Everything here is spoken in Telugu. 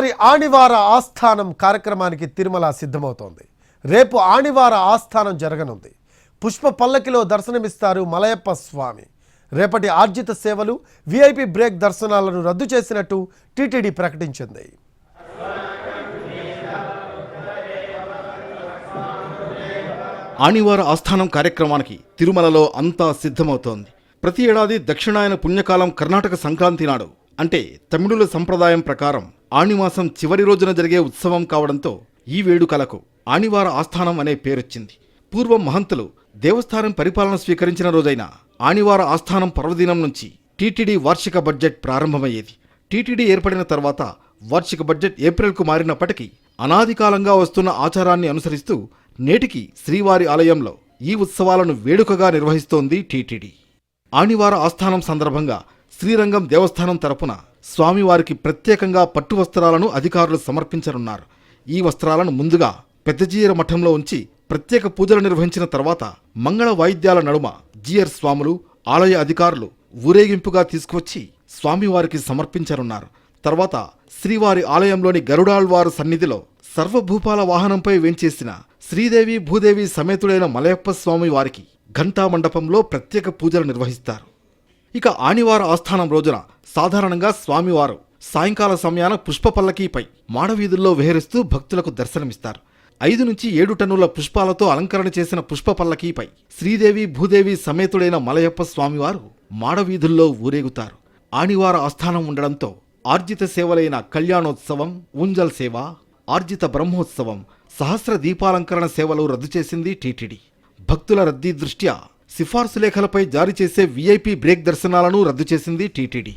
శ్రీవారి ఆణివార ఆస్థానం కార్యక్రమానికి తిరుమల సిద్ధమవుతోంది. రేపు ఆణివార ఆస్థానం జరగనుంది. పుష్ప పల్లకిలో దర్శనమిస్తారు మలయప్ప స్వామి. రేపటి ఆర్జిత సేవలు విఐపి బ్రేక్ దర్శనాలను రద్దు చేసినట్టు టీటీడీ ప్రకటించింది. ఆణివార ఆస్థానం కార్యక్రమానికి తిరుమలలో అంతా సిద్ధమవుతోంది. ప్రతి ఏడాది దక్షిణాయన పుణ్యకాలం కర్ణాటక సంక్రాంతి నాడు అంటే తమిళుల సంప్రదాయం ప్రకారం ఆణిమాసం చివరి రోజున జరిగే ఉత్సవం కావడంతో ఈ వేడుకలకు ఆణివార ఆస్థానం అనే పేరొచ్చింది. పూర్వం మహంతులు దేవస్థానం పరిపాలన స్వీకరించిన రోజైన ఆణివార ఆస్థానం పర్వదినం నుంచి టీటీడీ వార్షిక బడ్జెట్ ప్రారంభమయ్యేది. టీటీడీ ఏర్పడిన తర్వాత వార్షిక బడ్జెట్ ఏప్రిల్కు మారినప్పటికీ అనాదికాలంగా వస్తున్న ఆచారాన్ని అనుసరిస్తూ నేటికి శ్రీవారి ఆలయంలో ఈ ఉత్సవాలను వేడుకగా నిర్వహిస్తోంది టీటీడీ. ఆణివార ఆస్థానం సందర్భంగా శ్రీరంగం దేవస్థానం తరపున స్వామివారికి ప్రత్యేకంగా పట్టు వస్త్రాలను అధికారులు సమర్పించనున్నారు. ఈ వస్త్రాలను ముందుగా పెద్దజీయర మఠంలో ఉంచి ప్రత్యేక పూజలు నిర్వహించిన తర్వాత మంగళ వాయిద్యాల నడుమ జీయర్ స్వాములు ఆలయ అధికారులు ఊరేగింపుగా తీసుకువచ్చి స్వామివారికి సమర్పించనున్నారు. తర్వాత శ్రీవారి ఆలయంలోని గరుడాళ్వారు సన్నిధిలో సర్వభూపాల వాహనంపై వేంచేసిన శ్రీదేవి భూదేవి సమేతుడైన మలయప్ప స్వామి వారికి ఘంటా మండపంలో ప్రత్యేక పూజలు నిర్వహిస్తారు. ఇక ఆనివార ఆస్థానం రోజున సాధారణంగా స్వామివారు సాయంకాల సమయాన పుష్ప పల్లకీపై మాడవీధుల్లో విహరిస్తూ భక్తులకు దర్శనమిస్తారు. ఐదు నుంచి ఏడు టన్నుల పుష్పాలతో అలంకరణ చేసిన పుష్ప పల్లకీపై శ్రీదేవి భూదేవి సమేతుడైన మలయప్ప స్వామివారు మాడవీధుల్లో ఊరేగుతారు. ఆనివార ఆస్థానం ఉండడంతో ఆర్జిత సేవలైన కళ్యాణోత్సవం ఊంజల్ సేవ ఆర్జిత బ్రహ్మోత్సవం సహస్ర దీపాలంకరణ సేవలు రద్దు చేసింది టీటీడీ. భక్తుల రద్దీ దృష్ట్యా సిఫార్సు లేఖలపై జారీ చేసే వీఐపీ బ్రేక్ దర్శనాలను రద్దు చేసింది టీటీడీ.